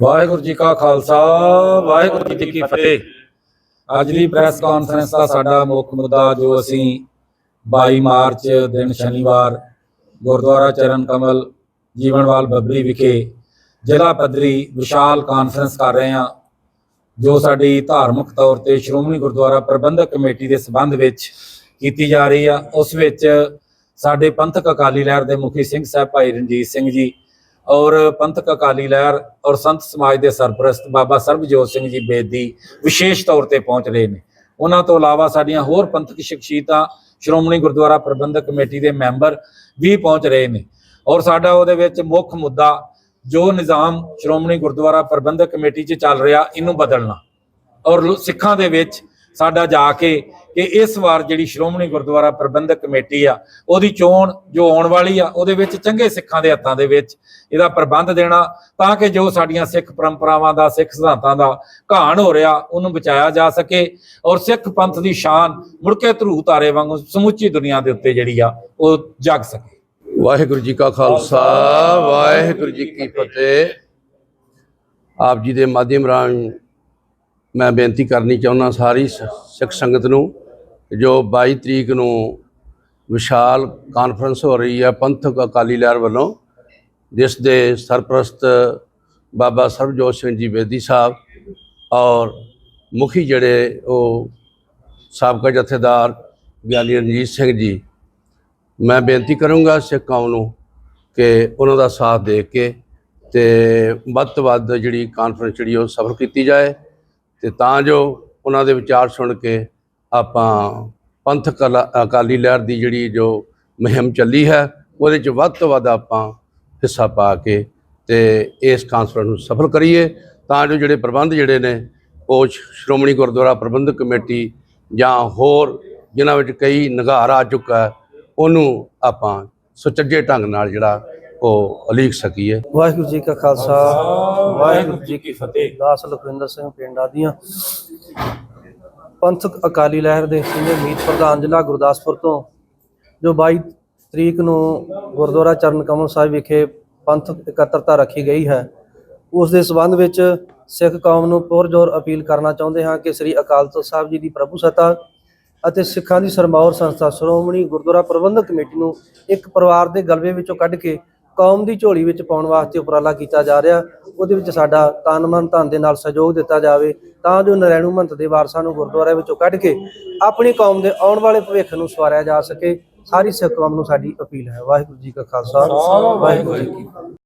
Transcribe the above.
ਵਾਹਿਗੁਰੂ ਜੀ ਕਾ ਖਾਲਸਾ, ਵਾਹਿਗੁਰੂ ਜੀ ਕੀ ਫਤਿਹ। ਅੱਜ ਦੀ press conference ਦਾ ਸਾਡਾ ਮੁੱਖ ਮੁੱਦਾ ਜੋ ਅਸੀਂ 22 ਮਾਰਚ ਦਿਨ ਸ਼ਨੀਵਾਰ ਗੁਰਦੁਆਰਾ ਚਰਨ ਕਮਲ, ਜੀਵਨਵਾਲ ਬੱਬਰੀ ਵਿਖੇ ਜ਼ਿਲ੍ਹਾ ਪੱਧਰੀ ਵਿਸ਼ਾਲ ਕਾਨਫਰੰਸ ਕਰ ਰਹੇ ਹਾਂ, ਜੋ ਸਾਡੀ ਧਾਰਮਿਕ ਤੌਰ ਤੇ ਸ਼੍ਰੋਮਣੀ ਗੁਰਦੁਆਰਾ ਪ੍ਰਬੰਧਕ ਕਮੇਟੀ ਦੇ ਸਬੰਧ ਵਿੱਚ ਕੀਤੀ ਜਾ ਰਹੀ ਆ। ਉਸ ਵਿੱਚ ਸਾਡੇ ਪੰਥਕ ਅਕਾਲੀ ਲਹਿਰ ਦੇ ਮੁਖੀ ਸਿੰਘ ਸਾਹਿਬ ਭਾਈ ਰਣਜੀਤ ਸਿੰਘ ਜੀ ਔਰ ਪੰਥਕ ਅਕਾਲੀ ਲਹਿਰ ਔਰ ਸੰਤ ਸਮਾਜ ਦੇ ਸਰਪ੍ਰਸਤ ਬਾਬਾ ਸਰਬਜੋਤ ਸਿੰਘ ਜੀ ਬੇਦੀ ਵਿਸ਼ੇਸ਼ ਤੌਰ ਤੇ ਪਹੁੰਚ ਰਹੇ ਨੇ। ਉਹਨਾਂ ਤੋਂ ਇਲਾਵਾ ਸਾਡੀਆਂ ਹੋਰ ਪੰਥਕ ਸ਼ਖਸੀਅਤਾਂ, ਸ਼੍ਰੋਮਣੀ ਗੁਰਦੁਆਰਾ ਪ੍ਰਬੰਧਕ ਕਮੇਟੀ ਦੇ ਮੈਂਬਰ ਵੀ ਪਹੁੰਚ ਰਹੇ ਨੇ। ਔਰ ਸਾਡਾ ਉਹਦੇ ਵਿੱਚ ਮੁੱਖ ਮੁੱਦਾ ਜੋ ਨਿਜ਼ਾਮ ਸ਼੍ਰੋਮਣੀ ਗੁਰਦੁਆਰਾ ਪ੍ਰਬੰਧਕ ਕਮੇਟੀ 'ਚ ਚੱਲ ਰਿਹਾ, ਇਹਨੂੰ ਬਦਲਣਾ। ਔਰ ਸਿੱਖਾਂ ਦੇ ਵਿੱਚ ਸਾਡਾ ਜਾ ਕੇ ਕਿ ਇਸ ਵਾਰ ਜਿਹੜੀ ਸ਼੍ਰੋਮਣੀ ਗੁਰਦੁਆਰਾ ਪ੍ਰਬੰਧਕ ਕਮੇਟੀ ਆ, ਉਹਦੀ ਚੋਣ ਜੋ ਆਉਣ ਵਾਲੀ ਆ, ਉਹਦੇ ਵਿੱਚ ਚੰਗੇ ਸਿੱਖਾਂ ਦੇ ਹੱਥਾਂ ਦੇ ਵਿੱਚ ਇਹਦਾ ਪ੍ਰਬੰਧ ਦੇਣਾ, ਤਾਂ ਕਿ ਜੋ ਸਾਡੀਆਂ ਸਿੱਖ ਪਰੰਪਰਾਵਾਂ ਦਾ, ਸਿੱਖ ਸਿਧਾਂਤਾਂ ਦਾ ਘਾਣ ਹੋ ਰਿਹਾ, ਉਹਨੂੰ ਬਚਾਇਆ ਜਾ ਸਕੇ ਔਰ ਸਿੱਖ ਪੰਥ ਦੀ ਸ਼ਾਨ ਮੁੜ ਕੇ ਧਰੂ ਤਾਰੇ ਵਾਂਗੂ ਸਮੁੱਚੀ ਦੁਨੀਆ ਦੇ ਉੱਤੇ ਜਿਹੜੀ ਆ, ਉਹ ਜਗ ਸਕੇ। ਵਾਹਿਗੁਰੂ ਜੀ ਕਾ ਖਾਲਸਾ, ਵਾਹਿਗੁਰੂ ਜੀ ਕੀ ਫਤਿਹ। ਆਪ ਜੀ ਦੇ ਮਾਧਿਅਮ ਰਾਹੀਂ ਮੈਂ ਬੇਨਤੀ ਕਰਨੀ ਚਾਹੁੰਦਾ ਸਾਰੀ ਸ- ਸਿੱਖ ਸੰਗਤ ਨੂੰ ਜੋ 22 ਤਰੀਕ ਨੂੰ ਵਿਸ਼ਾਲ ਕਾਨਫਰੰਸ ਹੋ ਰਹੀ ਹੈ ਪੰਥਕ ਅਕਾਲੀ ਲਹਿਰ ਵੱਲੋਂ, ਜਿਸ ਦੇ ਸਰਪ੍ਰਸਤ ਬਾਬਾ ਸਰਬਜੋਤ ਸਿੰਘ ਜੀ ਬੇਦੀ ਸਾਹਿਬ ਔਰ ਮੁਖੀ ਜਿਹੜੇ ਉਹ ਸਾਬਕਾ ਜਥੇਦਾਰ ਗਿਆਨੀ ਰਣਜੀਤ ਸਿੰਘ ਜੀ, ਮੈਂ ਬੇਨਤੀ ਕਰੂੰਗਾ ਸਿੱਖ ਕੌਮ ਨੂੰ ਕਿ ਉਹਨਾਂ ਦਾ ਸਾਥ ਦੇ ਕੇ ਤੇ ਵੱਧ ਤੋਂ ਵੱਧ ਜਿਹੜੀ ਕਾਨਫਰੰਸ ਜਿਹੜੀ ਉਹ ਸਫਲ ਕੀਤੀ ਜਾਏ। ਤੇ ਤਾਂ ਜੋ ਉਹਨਾਂ ਦੇ ਵਿਚਾਰ ਸੁਣ ਕੇ ਆਪਾਂ ਪੰਥ ਅਕਾਲੀ ਲਹਿਰ ਦੀ ਜਿਹੜੀ ਜੋ ਮੁਹਿੰਮ ਚੱਲੀ ਹੈ, ਉਹਦੇ ਚ ਵੱਧ ਤੋਂ ਵੱਧ ਆਪਾਂ ਹਿੱਸਾ ਪਾ ਕੇ ਤੇ ਇਸ ਕਾਨਫਰੰਸ ਨੂੰ ਸਫਲ ਕਰੀਏ। ਤਾਂ ਜੋ ਜਿਹੜੇ ਪ੍ਰਬੰਧ ਜਿਹੜੇ ਨੇ, ਉਹ ਸ਼੍ਰੋਮਣੀ ਗੁਰਦੁਆਰਾ ਪ੍ਰਬੰਧਕ ਕਮੇਟੀ ਜਾਂ ਹੋਰ ਜਿਨ੍ਹਾਂ ਵਿੱਚ ਕਈ ਨਿਗਾਰ ਆ ਚੁੱਕਾ ਉਹਨੂੰ ਆਪਾਂ ਸੁਚੱਜੇ ਢੰਗ ਨਾਲ ਜਿਹੜਾ ਉਹ ਅਲੀਕ ਸਕੀਏ। ਵਾਹਿਗੁਰੂ ਜੀ ਕਾ ਖਾਲਸਾ। ਵਾਹਿਗੁਰੂ ਜੀ ਕੀ ਫਤਿਹ। ਦਾਸ ਲਖਵਿੰਦਰ ਸਿੰਘ ਪਿੰਡ ਆਦੀਆਂ। ਪੰਥਕ ਅਕਾਲੀ ਲਹਿਰ ਦੇ ਸੀਨੀਅਰ ਮੀਤ ਪ੍ਰਧਾਨ ਜ਼ਿਲ੍ਹਾ ਗੁਰਦਾਸਪੁਰ ਤੋਂ, ਜੋ 22 ਤਰੀਕ ਨੂੰ ਗੁਰਦੁਆਰਾ ਚਰਨ ਕਮਲ ਸਾਹਿਬ ਵਿਖੇ ਪੰਥਕ ਇਕੱਤਰਤਾ ਰੱਖੀ ਗਈ ਹੈ। ਉਸ ਦੇ ਸਬੰਧ ਵਿੱਚ ਸਿੱਖ ਕੌਮ ਨੂੰ ਪੁਰਜੋਰ ਅਪੀਲ ਕਰਨਾ ਚਾਹੁੰਦੇ ਹਾਂ ਕਿ ਸ੍ਰੀ ਅਕਾਲ ਤਖਤ ਸਾਹਿਬ ਜੀ ਦੀ ਪ੍ਰਭੂ ਸੱਤਾ ਅਤੇ ਸਿੱਖਾਂ ਦੀ ਸਰਮੌਰ ਸੰਸਥਾ ਸ਼੍ਰੋਮਣੀ ਗੁਰਦੁਆਰਾ ਪ੍ਰਬੰਧਕ ਕਮੇਟੀ ਨੂੰ ਇੱਕ ਪਰਿਵਾਰ ਦੇ ਗਲਵੇ ਵਿੱਚੋਂ ਕੱਢ ਕੇ ਕੌਮ ਦੀ ਝੋਲੀ ਵਿੱਚ ਪਾਉਣ ਵਾਸਤੇ ਉਪਰਾਲਾ ਕੀਤਾ ਜਾ ਰਿਹਾ। ਉਹਦੇ ਵਿੱਚ ਸਾਡਾ ਤਨ ਮਨ ਧਨ ਦੇ ਨਾਲ ਸਹਿਯੋਗ ਦਿੱਤਾ ਜਾਵੇ ਤਾਂ ਜੋ ਨਰੈਣੂ ਮੰਤ ਦੇ ਵਾਰਸਾਂ ਨੂੰ ਗੁਰਦੁਆਰੇ ਵਿੱਚੋਂ ਕੱਢ ਕੇ ਆਪਣੀ ਕੌਮ ਦੇ ਆਉਣ ਵਾਲੇ ਭਵਿੱਖ ਨੂੰ ਸਵਾਰਿਆ ਜਾ ਸਕੇ। ਸਾਰੀ ਸਿੱਖ ਕੌਮ ਨੂੰ ਸਾਡੀ ਅਪੀਲ ਹੈ। ਵਾਹਿਗੁਰੂ ਜੀ ਕਾ ਖਾਲਸਾ ਵਾਹਿਗੁਰੂ ਜੀ ਕੀ ਫਤਿਹ।